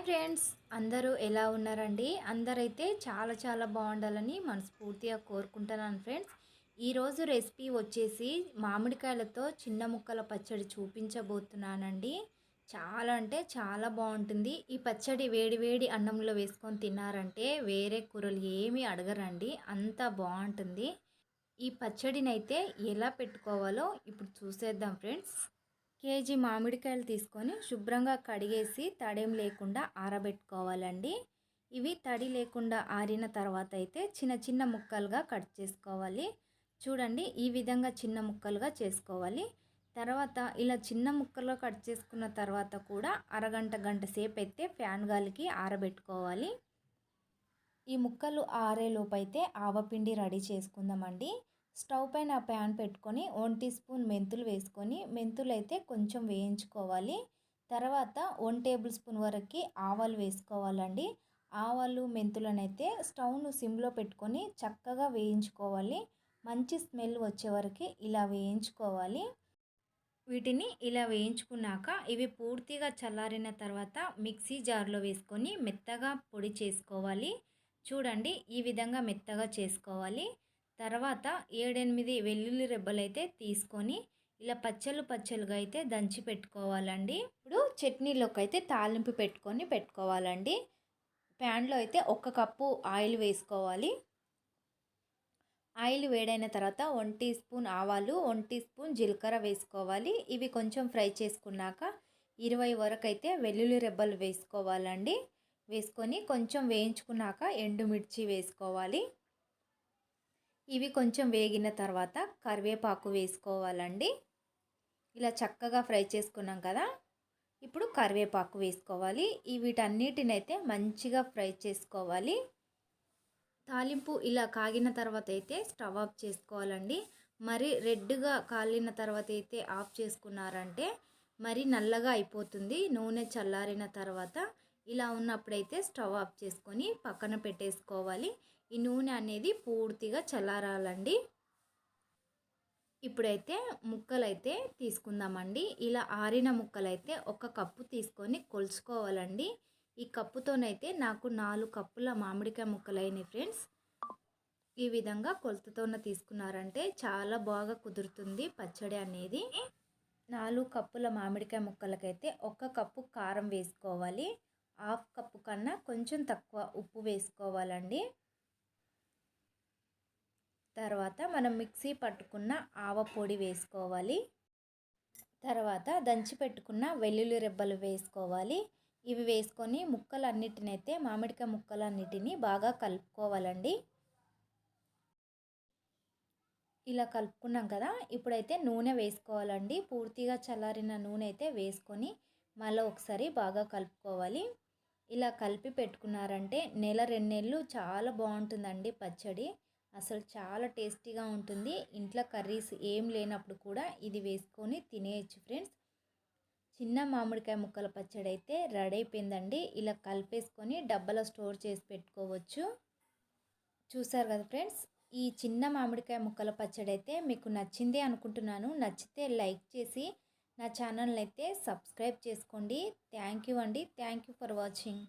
Hi friends! అందరూ ఎలా ఉన్నారండి? అందరైతే చాలా చాలా బాగుండాలని మనస్ఫూర్తిగా కోరుకుంటున్నాను ఫ్రెండ్స్. ఈరోజు రెసిపీ వచ్చేసి మామిడికాయలతో చిన్న ముక్కల పచ్చడి చూపించబోతున్నానండి. చాలా అంటే చాలా బాగుంటుంది. ఈ పచ్చడి వేడి వేడి అన్నంలో వేసుకొని తిన్నారంటే వేరే కూరలు ఏమీ అడగరండి. అంత బాగుంటుంది. ఈ పచ్చడినైతే ఎలా పెట్టుకోవాలో ఇప్పుడు చూసేద్దాం ఫ్రెండ్స్. కేజీ మామిడికాయలు తీసుకొని శుభ్రంగా కడిగేసి తడేం లేకుండా ఆరబెట్టుకోవాలండి. ఇవి తడి లేకుండా ఆరిన తర్వాత అయితే చిన్న చిన్న ముక్కలుగా కట్ చేసుకోవాలి. చూడండి ఈ విధంగా చిన్న ముక్కలుగా చేసుకోవాలి. తర్వాత ఇలా చిన్న ముక్కలుగా కట్ చేసుకున్న తర్వాత కూడా అరగంట గంట సేపు అయితే ఫ్యాన్ గాలికి ఆరబెట్టుకోవాలి. ఈ ముక్కలు ఆరేలోపు అయితే ఆవపిండి రెడీ చేసుకుందామండి. స్టవ్ పైన ప్యాన్ పెట్టుకొని వన్ టీ స్పూన్ మెంతులు వేసుకొని మెంతులు అయితే కొంచెం వేయించుకోవాలి. తర్వాత వన్ టేబుల్ స్పూన్ వరకు ఆవాలు వేసుకోవాలండి. ఆవాలు మెంతులనైతే స్టవ్ను సిమ్లో పెట్టుకొని చక్కగా వేయించుకోవాలి. మంచి స్మెల్ వచ్చే వరకు ఇలా వేయించుకోవాలి. వీటిని ఇలా వేయించుకున్నాక ఇవి పూర్తిగా చల్లారిన తర్వాత మిక్సీ జార్లో వేసుకొని మెత్తగా పొడి చేసుకోవాలి. చూడండి ఈ విధంగా మెత్తగా చేసుకోవాలి. తర్వాత ఏడెనిమిది వెల్లుల్లి రెబ్బలు అయితే తీసుకొని ఇలా పచ్చలు పచ్చలుగా అయితే దంచి పెట్టుకోవాలండి. ఇప్పుడు చట్నీలోకి అయితే తాలింపు పెట్టుకొని పెట్టుకోవాలండి. ప్యాన్లో అయితే ఒక కప్పు ఆయిల్ వేసుకోవాలి. ఆయిల్ వేడైన తర్వాత వన్ టీ స్పూన్ ఆవాలు వన్ టీ స్పూన్ జీలకర్ర వేసుకోవాలి. ఇవి కొంచెం ఫ్రై చేసుకున్నాక ఇరవై వరకు అయితే వెల్లుల్లి రెబ్బలు వేసుకోవాలండి. వేసుకొని కొంచెం వేయించుకున్నాక ఎండుమిర్చి వేసుకోవాలి. ఇవి కొంచెం వేగిన తర్వాత కరివేపాకు వేసుకోవాలండి. ఇలా చక్కగా ఫ్రై చేసుకున్నాం కదా ఇప్పుడు కరివేపాకు వేసుకోవాలి. ఈ వీటన్నిటినైతే మంచిగా ఫ్రై చేసుకోవాలి. తాలింపు ఇలా కాగిన తర్వాత అయితే స్టవ్ ఆఫ్ చేసుకోవాలండి. మరి రెడ్గా కాలిన తర్వాత అయితే ఆఫ్ చేసుకున్నారంటే మరి నల్లగా అయిపోతుంది. నూనె చల్లారిన తర్వాత ఇలా ఉన్నప్పుడైతే స్టవ్ ఆఫ్ చేసుకొని పక్కన పెట్టేసుకోవాలి. ఈ నూనె అనేది పూర్తిగా చల్లారాలండి. ఇప్పుడైతే ముక్కలైతే తీసుకుందామండి. ఇలా ఆరిన ముక్కలైతే ఒక కప్పు తీసుకొని కొలుచుకోవాలండి. ఈ కప్పుతోనైతే నాకు నాలుగు కప్పుల మామిడికాయ ముక్కలైనవి ఫ్రెండ్స్. ఈ విధంగా కొలతతోన తీసుకున్నారంటే చాలా బాగా కుదురుతుంది పచ్చడి అనేది. నాలుగు కప్పుల మామిడికాయ ముక్కలకైతే ఒక కప్పు కారం వేసుకోవాలి. హాఫ్ కప్పు కన్నా కొంచెం తక్కువ ఉప్పు వేసుకోవాలండి. తర్వాత మనం మిక్సీ పట్టుకున్న ఆవ పొడి వేసుకోవాలి. తర్వాత దంచి పెట్టుకున్న వెల్లుల్లి రెబ్బలు వేసుకోవాలి. ఇవి వేసుకొని ముక్కలన్నిటినైతే మామిడికాయ ముక్కలన్నిటిని బాగా కలుపుకోవాలండి. ఇలా కలుపుకున్నాం కదా ఇప్పుడైతే నూనె వేసుకోవాలండి. పూర్తిగా చల్లారిన నూనె అయితే వేసుకొని మళ్ళీ ఒకసారి బాగా కలుపుకోవాలి. ఇలా కలిపి పెట్టుకున్నారంటే నెల రెండు నెలలు చాలా బాగుంటుందండి పచ్చడి. అసలు చాలా టేస్టీగా ఉంటుంది. ఇంట్లో కర్రీస్ ఏం లేనప్పుడు కూడా ఇది వేసుకొని తినేయచ్చు ఫ్రెండ్స్. చిన్న మామిడికాయ ముక్కల పచ్చడి అయితే రెడీ అయిపోయిందండి. ఇలా కలిపేసుకొని డబ్బాలో స్టోర్ చేసి పెట్టుకోవచ్చు. చూసారు కదా ఫ్రెండ్స్ ఈ చిన్న మామిడికాయ ముక్కల పచ్చడి అయితే మీకు నచ్చింది అనుకుంటున్నాను. నచ్చితే లైక్ చేసి నా ఛానల్ని అయితే సబ్స్క్రైబ్ చేసుకోండి. థ్యాంక్ యూ అండి. Thank you for watching.